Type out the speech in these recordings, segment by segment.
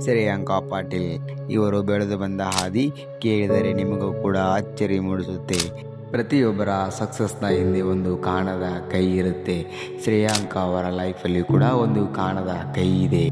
ಶ್ರೇಯಾಂಕ ಪಾಟೀಲ್, ಇವರು ಬೆಳೆದು ಬಂದ ಹಾದಿ ಕೇಳಿದರೆ ನಿಮಗೂ ಕೂಡ ಅಚ್ಚರಿ ಮೂಡಿಸುತ್ತೆ. ಪ್ರತಿಯೊಬ್ಬರ ಸಕ್ಸಸ್ನ ಹಿಂದೆ ಒಂದು ಕಾಣದ ಕೈ ಇರುತ್ತೆ. ಶ್ರೇಯಾಂಕ ಅವರ ಲೈಫಲ್ಲಿ ಕೂಡ ಒಂದು ಕಾಣದ ಕೈ ಇದೆ.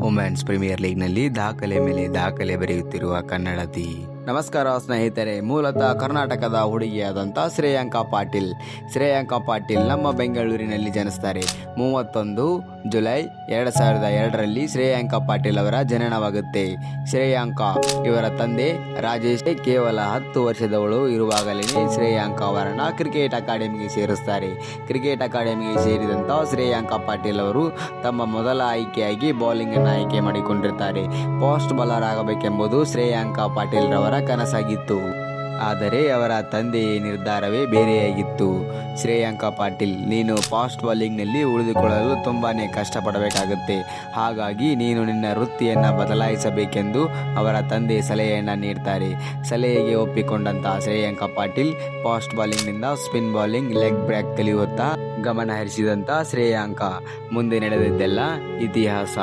ವುಮೆನ್ಸ್ ಪ್ರೀಮಿಯರ್ ಲೀಗ್ನಲ್ಲಿ ದಾಖಲೆ ಮೇಲೆ ದಾಖಲೆ ಬರೆಯುತ್ತಿರುವ ಕನ್ನಡತಿ. ನಮಸ್ಕಾರ ಸ್ನೇಹಿತರೆ, ಮೂಲತಃ ಕರ್ನಾಟಕದ ಹುಡುಗಿಯಾದಂಥ ಶ್ರೇಯಾಂಕ ಪಾಟೀಲ್. ಶ್ರೇಯಾಂಕ ಪಾಟೀಲ್ ನಮ್ಮ ಬೆಂಗಳೂರಿನಲ್ಲಿ ಜನಿಸ್ತಾರೆ. ಮೂವತ್ತೊಂದು ಜುಲೈ ಎರಡು ಸಾವಿರದ ಎರಡರಲ್ಲಿ ಶ್ರೇಯಾಂಕ ಪಾಟೀಲ್ ಅವರ ಜನನವಾಗುತ್ತೆ. ಶ್ರೇಯಾಂಕ ಇವರ ತಂದೆ ರಾಜೇಶ್ ಕೇವಲ ಹತ್ತು ವರ್ಷದವಳು. ಇರುವಾಗಲೇ ಶ್ರೇಯಾಂಕ ಅವರನ್ನು ಕ್ರಿಕೆಟ್ ಅಕಾಡೆಮಿಗೆ ಸೇರಿಸ್ತಾರೆ. ಕ್ರಿಕೆಟ್ ಅಕಾಡೆಮಿಗೆ ಸೇರಿದಂಥ ಶ್ರೇಯಾಂಕ ಪಾಟೀಲ್ ಅವರು ತಮ್ಮ ಮೊದಲ ಆಯ್ಕೆಯಾಗಿ ಬೌಲಿಂಗ್ ಅನ್ನು ಆಯ್ಕೆ ಮಾಡಿಕೊಂಡಿರ್ತಾರೆ. ಪೋಸ್ಟ್ ಬೌಲರ್ ಆಗಬೇಕೆಂಬುದು ಶ್ರೇಯಾಂಕ ಪಾಟೀಲ್ ರವರ ಕನಸಾಗಿತ್ತು. ಆದರೆ ಅವರ ತಂದೆಯ ನಿರ್ಧಾರವೇ ಬೇರೆಯಾಗಿತ್ತು. ಶ್ರೇಯಾಂಕ ಪಾಟೀಲ್, ನೀನು ಫಾಸ್ಟ್ ಬಾಲಿಂಗ್ನಲ್ಲಿ ಉಳಿದುಕೊಳ್ಳಲು ತುಂಬಾ ಕಷ್ಟಪಡಬೇಕಾಗುತ್ತೆ. ಹಾಗಾಗಿ ನೀನು ನಿನ್ನ ವೃತ್ತಿಯನ್ನು ಬದಲಾಯಿಸಬೇಕೆಂದು ಅವರ ತಂದೆ ಸಲಹೆಯನ್ನು ನೀಡ್ತಾರೆ. ಸಲಹೆಗೆ ಒಪ್ಪಿಕೊಂಡಂತಹ ಶ್ರೇಯಾಂಕ ಪಾಟೀಲ್, ಫಾಸ್ಟ್ ಬಾಲಿಂಗ್ನಿಂದ ಸ್ಪಿನ್ ಬೌಲಿಂಗ್, ಲೆಗ್ ಬ್ರೇಕ್ ಕಲಿಯುತ್ತಾ ಗಮನ ಹರಿಸಿದಂಥ ಶ್ರೇಯಾಂಕ. ಮುಂದೆ ನಡೆದಿದ್ದೆಲ್ಲ ಇತಿಹಾಸ.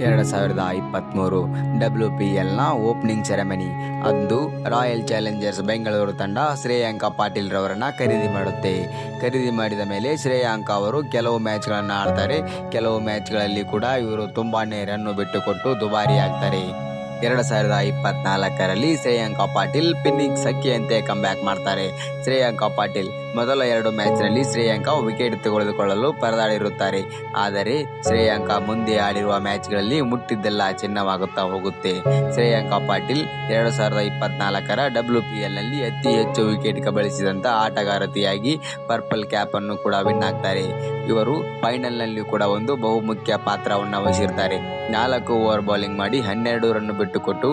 ಎರಡು ಸಾವಿರದ ಇಪ್ಪತ್ತ್ಮೂರು ಡಬ್ಲ್ಯೂ ಪಿ ಎಲ್ನ ಓಪನಿಂಗ್ ಸೆರೆಮನಿ ಅಂದು ರಾಯಲ್ ಚಾಲೆಂಜರ್ಸ್ ಬೆಂಗಳೂರು ತಂಡ ಶ್ರೇಯಾಂಕ ಪಾಟೀಲ್ ರವರನ್ನ ಖರೀದಿ ಮಾಡುತ್ತೆ. ಖರೀದಿ ಮಾಡಿದ ಮೇಲೆ ಶ್ರೇಯಾಂಕ ಅವರು ಕೆಲವು ಮ್ಯಾಚ್ಗಳನ್ನು ಆಡ್ತಾರೆ. ಕೆಲವು ಮ್ಯಾಚ್ಗಳಲ್ಲಿ ಕೂಡ ಇವರು ತುಂಬಾ ರನ್ನು ಬಿಟ್ಟುಕೊಟ್ಟು ದುಬಾರಿ ಆಗ್ತಾರೆ ಎರಡು ಸಾವಿರದ ಇಪ್ಪತ್ನಾಲ್ಕರಲ್ಲಿ ಶ್ರೇಯಾಂಕ ಪಾಟೀಲ್ ಪಿನ್ನಿಂಗ್ ಸಖಿಯಂತೆ ಬ್ಯಾಕ್ ಮಾಡ್ತಾರೆ. ಶ್ರೇಯಾಂಕ ಪಾಟೀಲ್ ಮೊದಲ ಎರಡು ಮ್ಯಾಚ್ನಲ್ಲಿ ಶ್ರೇಯಾಂಕ ವಿಕೆಟ್ ತೆಗೆದುಕೊಳ್ಳಲು ಪರದಾಡಿರುತ್ತಾರೆ. ಆದರೆ ಶ್ರೇಯಾಂಕ ಮುಂದೆ ಆಡಿರುವ ಮ್ಯಾಚ್ಗಳಲ್ಲಿ ಮುಟ್ಟಿದ್ದೆಲ್ಲ ಚಿನ್ನವಾಗುತ್ತಾ ಹೋಗುತ್ತೆ. ಶ್ರೇಯಾಂಕ ಪಾಟೀಲ್ ಎರಡು ಸಾವಿರದ ಇಪ್ಪತ್ನಾಲ್ಕರ ಡಬ್ಲ್ಯೂ ಪಿ ಎಲ್ನಲ್ಲಿ ಅತಿ ಹೆಚ್ಚು ವಿಕೆಟ್ ಕಬಳಿಸಿದಂತ ಆಟಗಾರತಿಯಾಗಿ ಪರ್ಪಲ್ ಕ್ಯಾಪ್ ಅನ್ನು ಕೂಡ ವಿನ್ ಆಗ್ತಾರೆ. ಇವರು ಫೈನಲ್ನಲ್ಲಿ ಕೂಡ ಒಂದು ಬಹುಮುಖ್ಯ ಪಾತ್ರವನ್ನು ವಹಿಸಿರ್ತಾರೆ. ನಾಲ್ಕು ಓವರ್ ಬೌಲಿಂಗ್ ಮಾಡಿ ಹನ್ನೆರಡು ರನ್ ಬಿಟ್ಟುಕೊಟ್ಟು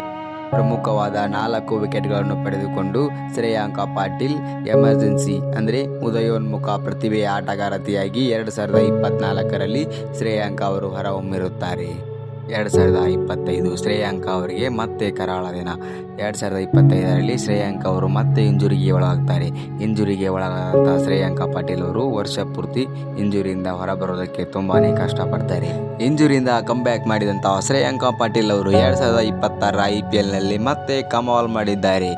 ಪ್ರಮುಖವಾದ ನಾಲ್ಕು ವಿಕೆಟ್ಗಳನ್ನು ಪಡೆದುಕೊಂಡು ಶ್ರೇಯಾಂಕ ಪಾಟೀಲ್ ಎಮರ್ಜೆನ್ಸಿ ಅಂದರೆ ಉದಯೋನ್ಮುಖ ಪ್ರತಿಭೆಯ ಆಟಗಾರತಿಯಾಗಿ ಎರಡು ಸಾವಿರದ ಇಪ್ಪತ್ನಾಲ್ಕರಲ್ಲಿ ಶ್ರೇಯಾಂಕ ಅವರು ಹೊರಹೊಮ್ಮಿರುತ್ತಾರೆ. ಎರಡು ಸಾವಿರದ ಇಪ್ಪತ್ತೈದು ಶ್ರೇಯಾಂಕ ಅವರಿಗೆ ಮತ್ತೆ ಕರಾಳ ದಿನ. ಎರಡು ಸಾವಿರದ ಇಪ್ಪತ್ತೈದರಲ್ಲಿ ಶ್ರೇಯಾಂಕ ಅವರು ಮತ್ತೆ ಇಂಜುರಿಗೆ ಒಳಗಾಗ್ತಾರೆ. ಇಂಜುರಿಗೆ ಒಳಗಾದಂಥ ಶ್ರೇಯಾಂಕ ಪಾಟೀಲ್ ಅವರು ವರ್ಷ ಪೂರ್ತಿ ಇಂಜುರಿಯಿಂದ ಹೊರಬರೋದಕ್ಕೆ ತುಂಬಾ ಕಷ್ಟಪಡ್ತಾರೆ. ಇಂಜುರಿಯಿಂದ ಕಂಬ್ಯಾಕ್ ಮಾಡಿದಂಥ ಶ್ರೇಯಾಂಕ ಪಾಟೀಲ್ ಅವರು ಎರಡು ಸಾವಿರದ ಇಪ್ಪತ್ತಾರರ ಐ ಪಿ ಎಲ್ನಲ್ಲಿ ಮತ್ತೆ ಕಮಾಲ್ ಮಾಡಿದ್ದಾರೆ.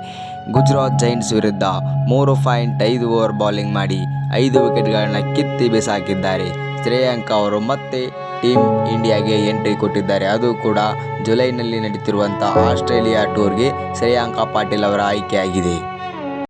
ಗುಜರಾತ್ ಜೈಂಟ್ಸ್ ವಿರುದ್ಧ ಮೂರು ಪಾಯಿಂಟ್ ಐದು ಓವರ್ ಬೌಲಿಂಗ್ ಮಾಡಿ ಐದು ವಿಕೆಟ್ಗಳನ್ನು ಕಿತ್ತಿ ಬಿಸಾಕಿದ್ದಾರೆ. ಶ್ರೇಯಾಂಕ ಅವರು ಮತ್ತೆ ಟೀಮ್ ಇಂಡಿಯಾಗೆ ಎಂಟ್ರಿ ಕೊಟ್ಟಿದ್ದಾರೆ. ಅದು ಕೂಡ ಜುಲೈನಲ್ಲಿ ನಡೀತಿರುವಂಥ ಆಸ್ಟ್ರೇಲಿಯಾ ಟೂರ್ಗೆ ಶ್ರೇಯಾಂಕ ಪಾಟೀಲ್ ಅವರ ಆಯ್ಕೆಯಾಗಿದೆ.